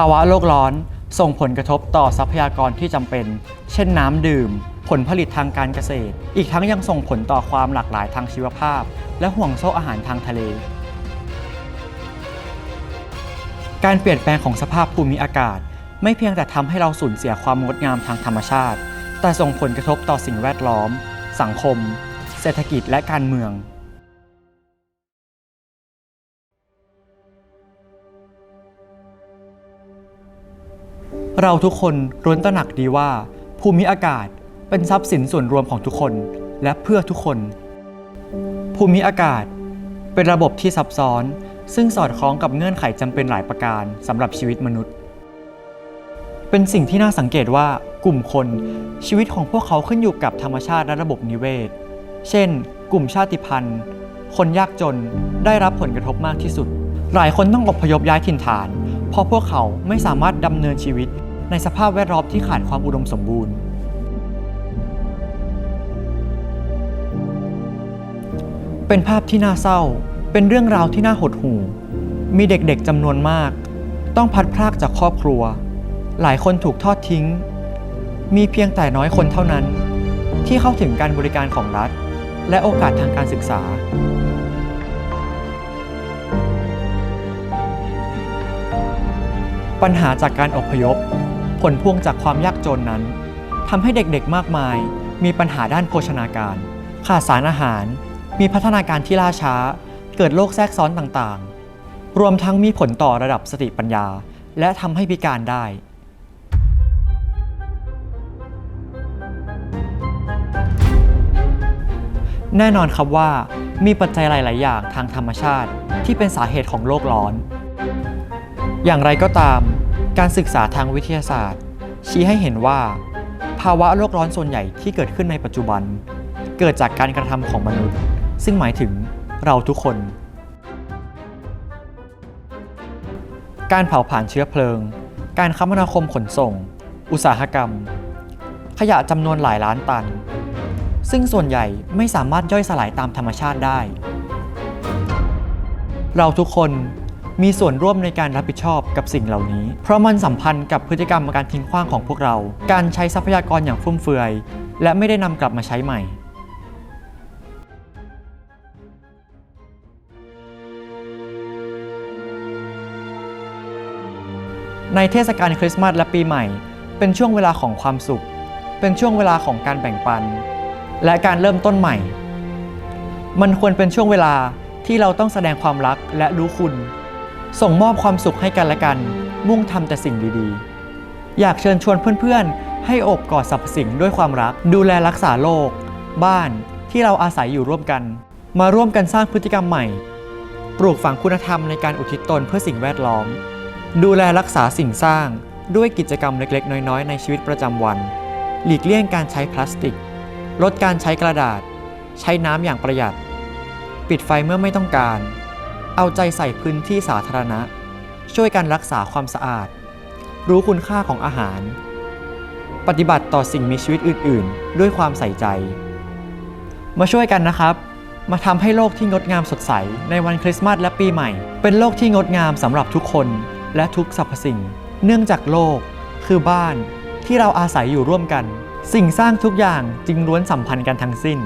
าวะโลกร้อนส่งผลกระทบต่อทรัพยากรที่จำเป็น เช่นน้ำดื่ม ผลผลิตทางการเกษตร อีกทั้งยังส่งผลต่อความหลากหลายทางชีวภาพ และห่วงโซ่อาหารทางทะเล การเปลี่ยนแปลงของสภาพภูมิอากาศ ไม่เพียงแต่ทำให้เราสูญเสียความงดงามทางธรรมชาติ แต่ส่งผลกระทบต่อสิ่งแวดล้อม สังคม เศรษฐกิจและการเมือง เราทุกคนล้วนตระหนักดีว่า ภูมิอากาศเป็นทรัพย์สินส่วนรวมของทุกคนและเพื่อทุกคน ภูมิอากาศเป็นระบบที่ซับซ้อน ซึ่งสอดคล้องกับเงื่อนไขจำเป็นหลายประการสำหรับชีวิตมนุษย์ เป็นสิ่งที่น่าสังเกตว่ากลุ่มคนชีวิตของพวกเขาขึ้นอยู่กับธรรมชาติและระบบนิเวศ เช่น กลุ่มชาติพันธุ์ คนยากจนได้รับผลกระทบมากที่สุด หลายคนต้องอพยพย้ายถิ่นฐาน เพราะพวกเขาไม่สามารถดำเนินชีวิตในสภาพแวดล้อมที่ขาดความอุดมสมบูรณ์ เป็นภาพที่น่าเศร้า เป็นเรื่องราวที่น่าหดหู่ มีเด็กๆจำนวนมาก ต้องพัดพรากจากครอบครัว หลายคนถูกทอดทิ้ง มีเพียงแต่น้อยคนเท่านั้น ที่เข้าถึงการบริการของรัฐ และโอกาสทางการศึกษา ปัญหาจากการอพยพ ผลพวงจากความยากจนนั้นทำให้เด็กๆมากมาย มีปัญหาด้านโภชนาการ ขาดสารอาหาร มีพัฒนาการที่ล่าช้า เกิดโรคแทรกซ้อนต่างๆ รวมทั้งมีผลต่อระดับสติปัญญา และทำให้พิการได้แน่นอนครับว่ามีปัจจัยหลาย ๆ อย่างทางธรรมชาติที่เป็นสาเหตุของโลกร้อน อย่างไรก็ตาม การศึกษาทางวิทยาศาสตร์ ชี้ให้เห็นว่า ภาวะโลกร้อนส่วนใหญ่ที่เกิดขึ้นในปัจจุบัน เกิดจากการกระทำของมนุษย์ ซึ่งหมายถึงเราทุกคน การเผาผลาญเชื้อเพลิง การคมนาคมขนส่ง อุตสาหกรรม ขยะจำนวนหลายล้านตัน ซึ่งส่วนใหญ่ไม่สามารถย่อยสลายตามธรรมชาติได้ เราทุกคน มีส่วนร่วมในการรับผิดชอบกับสิ่งเหล่านี้ เพราะมันสัมพันธ์กับพฤติกรรมการทิ้งขว้างของพวกเรา การใช้ทรัพยากรอย่างฟุ่มเฟือย และไม่ได้นำกลับมาใช้ใหม่ในเทศกาลคริสต์มาสและปีใหม่ เป็นช่วงเวลาของความสุข เป็นช่วงเวลาของการแบ่งปัน และการเริ่มต้นใหม่ มันควรเป็นช่วงเวลาที่เราต้องแสดงความรักและรู้คุณ ส่งมอบความสุขให้กันและกัน มุ่งทำแต่สิ่งดีๆ อยากเชิญชวนเพื่อนๆ ให้อบกอดสรรพสิ่งด้วยความรัก ดูแลรักษาโลก บ้านที่เราอาศัยอยู่ร่วมกัน มาร่วมกันสร้างพฤติกรรมใหม่ ปลูกฝังคุณธรรมในการอุทิศตนเพื่อสิ่งแวดล้อม ดูแลรักษาสิ่งสร้างด้วยกิจกรรมเล็กๆ น้อยๆ ในชีวิตประจำวัน หลีกเลี่ยงการใช้พลาสติก ลดการใช้กระดาษ ใช้น้ำอย่างประหยัด ปิดไฟเมื่อไม่ต้องการ เอาใจใส่พื้นที่สาธารณะ ช่วยกันรักษาความสะอาด รู้คุณค่าของอาหาร ปฏิบัติต่อสิ่งมีชีวิตอื่น ๆ ด้วยความใส่ใจ มาช่วยกันนะครับ มาทำให้โลกที่งดงามสดใส ในวันคริสต์มาสและปีใหม่ เป็นโลกที่งดงามสำหรับทุกคนและทุกสรรพสิ่ง เนื่องจากโลก คือบ้านที่เราอาศัยอยู่ร่วมกัน สิ่งสร้างทุกอย่างจึงล้วนสัมพันธ์กันทั้งสิ้น